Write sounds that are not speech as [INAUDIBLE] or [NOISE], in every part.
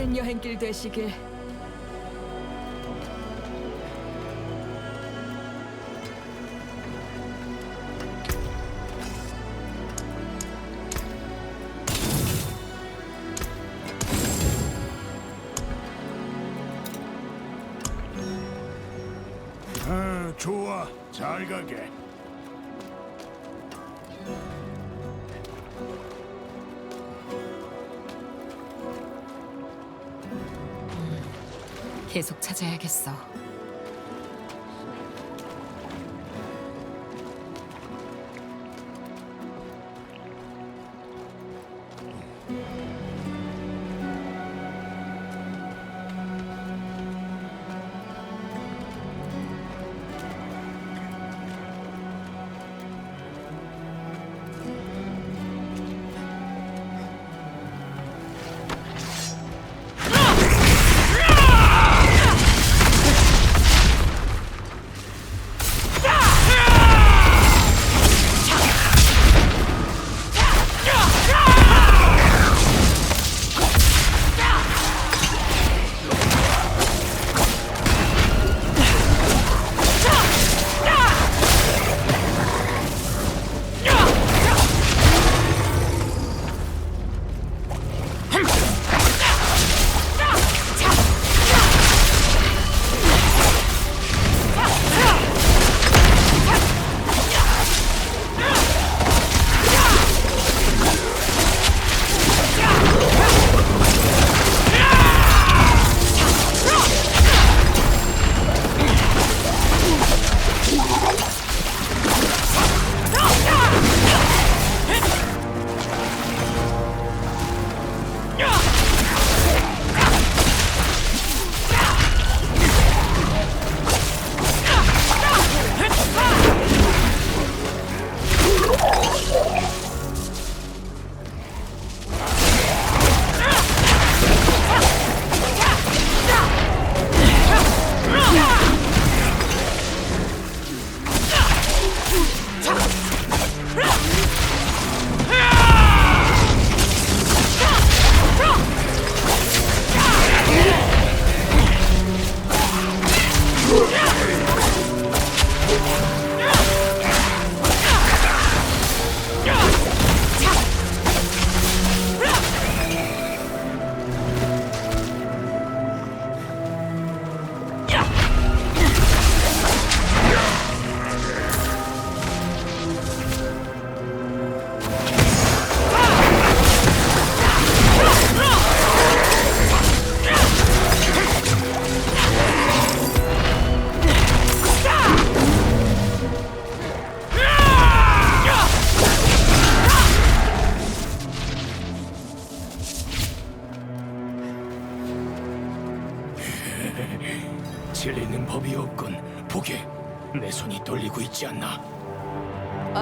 바른 여행길 되시길. 아, 좋아. 잘 가게. 계속 찾아야겠어.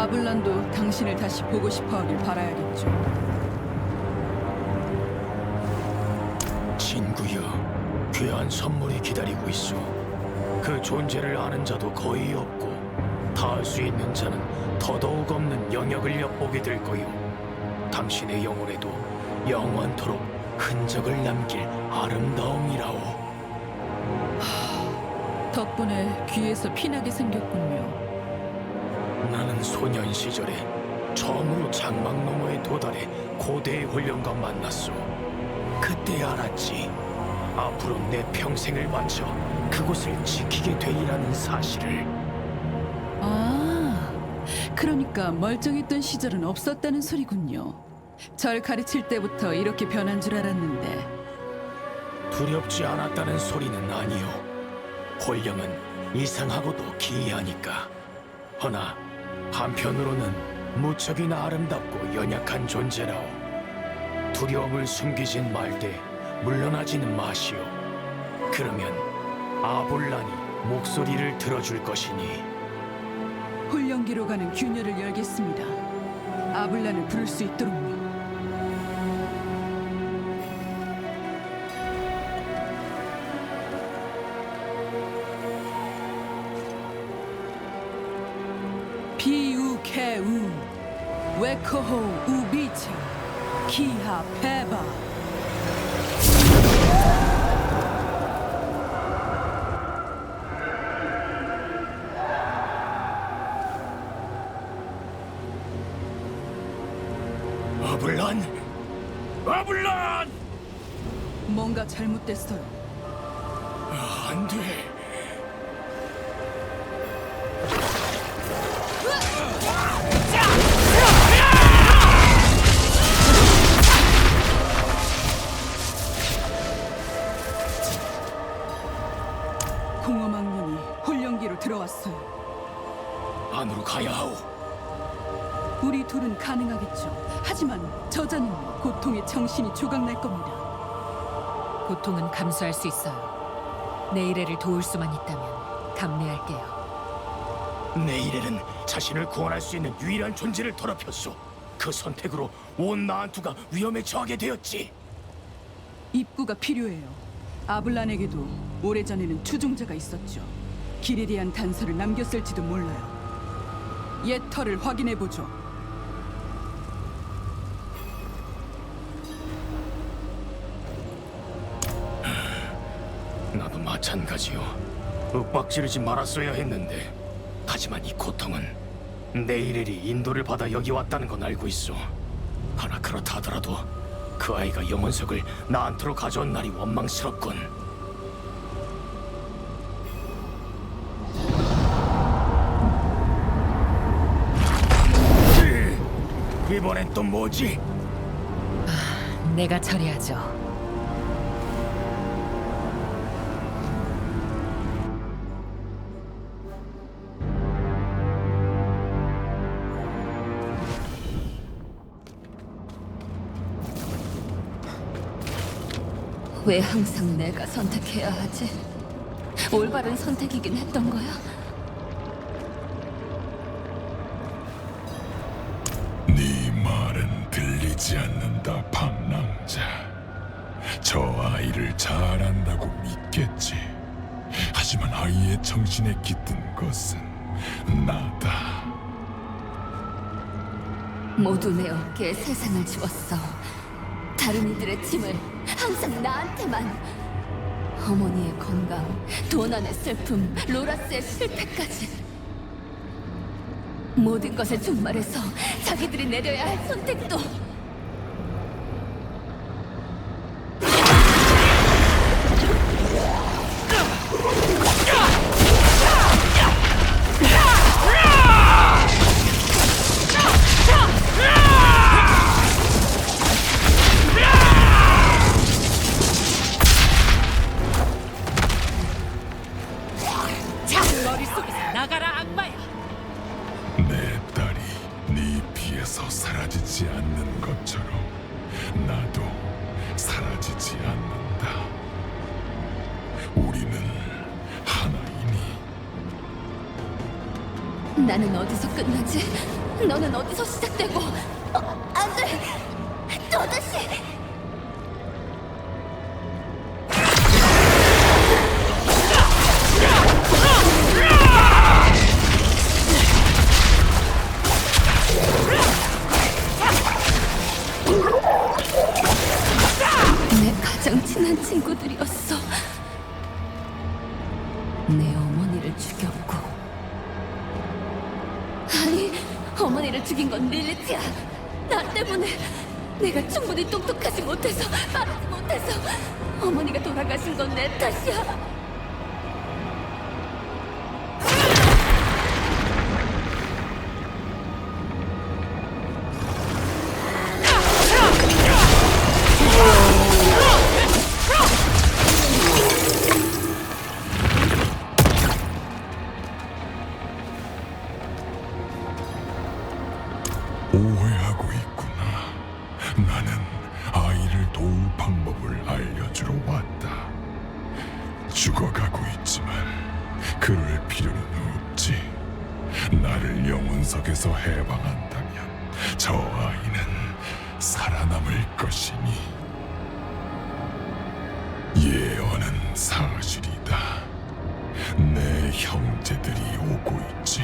아블란도 당신을 다시 보고 싶어 하길 바라야겠죠. 친구여, 귀한 선물이 기다리고 있어. 그 존재를 아는 자도 거의 없고, 다 알 수 있는 자는 더더욱 없는 영역을 엿보게 될 거요. 당신의 영혼에도 영원토록 흔적을 남길 아름다움이라오. 덕분에 귀에서 피나게 생겼군요. 나는 소년 시절에 처음으로 장막 너머에 도달해 고대의 훈련과 만났소. 그때 알았지. 앞으로 내 평생을 바쳐 그곳을 지키게 되리라는 사실을. 아, 그러니까 멀쩡했던 시절은 없었다는 소리군요. 절 가르칠 때부터 이렇게 변한 줄 알았는데 두렵지 않았다는 소리는 아니오. 홀령은 이상하고도 기이하니까. 허나 한편으로는 무척이나 아름답고 연약한 존재라오. 두려움을 숨기진 말되 물러나지는 마시오. 그러면 아볼란이 목소리를 들어줄 것이니 훈련기로 가는 균열을 열겠습니다. 아블란을 부를 수 있도록 웨커호 우비차 기하 페바 아블란! 아블란! 뭔가 잘못됐어요. 안 돼. 정신이 조각날 겁니다. 고통은 감수할 수 있어요. 내 일애를 도울 수만 있다면 감내할게요. 내일에는 자신을 구원할 수 있는 유일한 존재를 더럽혔소. 그 선택으로 온 나한투가 위험에 처하게 되었지. 입구가 필요해요. 아블란에게도 오래전에는 추종자가 있었죠. 길에 대한 단서를 남겼을지도 몰라요. 옛 털을 확인해 보죠. 마찬가지요. 윽박지르지 말았어야 했는데. 하지만 이 고통은 내일엘이 인도를 받아 여기 왔다는 건 알고 있어. 하나 그렇다 하더라도 그 아이가 영혼석을 나한테로 가져온 날이 원망스럽군. 이번엔 또 뭐지? 내가 처리하죠. 왜 항상 내가 선택해야 하지? 올바른 선택이긴 했던 거야? 네 말은 들리지 않는다, 방랑자. 저 아이를 잘 안다고 믿겠지. 하지만 아이의 정신에 깃든 것은 나다. 모두 내 어깨에 세상을 지웠어. 다른 이들의 짐을 항상 나한테만. 어머니의 건강, 도난의 슬픔, 로라스의 실패까지. 모든 것에 종말해서 자기들이 내려야 할 선택도 사라지지 않는 것처럼 나도 사라지지 않는다. 우리는 하나이니 나는 어디서 끝나지? 너는 어디서 시작되고? 어, 안 돼! 또다시! 건 릴리트야. 나 때문에 내가 충분히 똑똑하지 못해서 빠르지 못해서 어머니가 돌아가신 건 내 탓이야. 그럴 필요는 없지. 나를 영혼석에서 해방한다면 저 아이는 살아남을 것이니. 예언은 사실이다. 내 형제들이 오고 있지.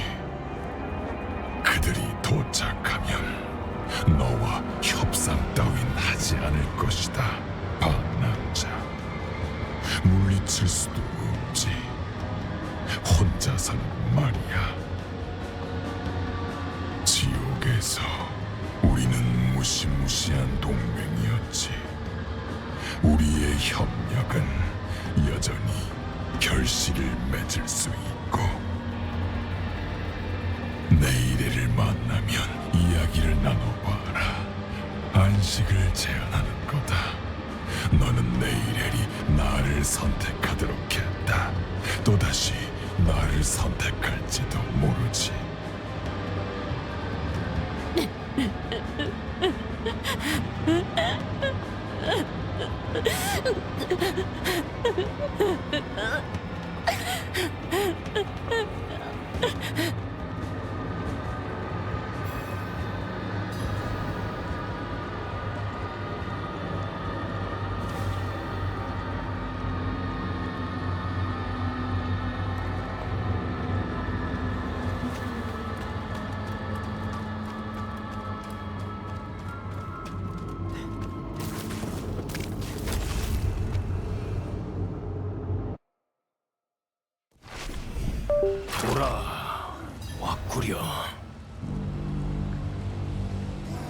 그들이 도착하면 너와 협상 따윈 하지 않을 것이다, 방랑자. 물리칠 수도 없지. 혼자서는 말이야. 지옥에서 우리는 무시무시한 동맹이었지. 우리의 협력은 여전히 결실을 맺을 수 있고 내일을 만나면 이야기를 나눠봐라. 안식을 제안하는 거다. 너는 내일이 나를 선택하도록 했다. 또다시 나를 선택할지도 모르지. [LAUGHS]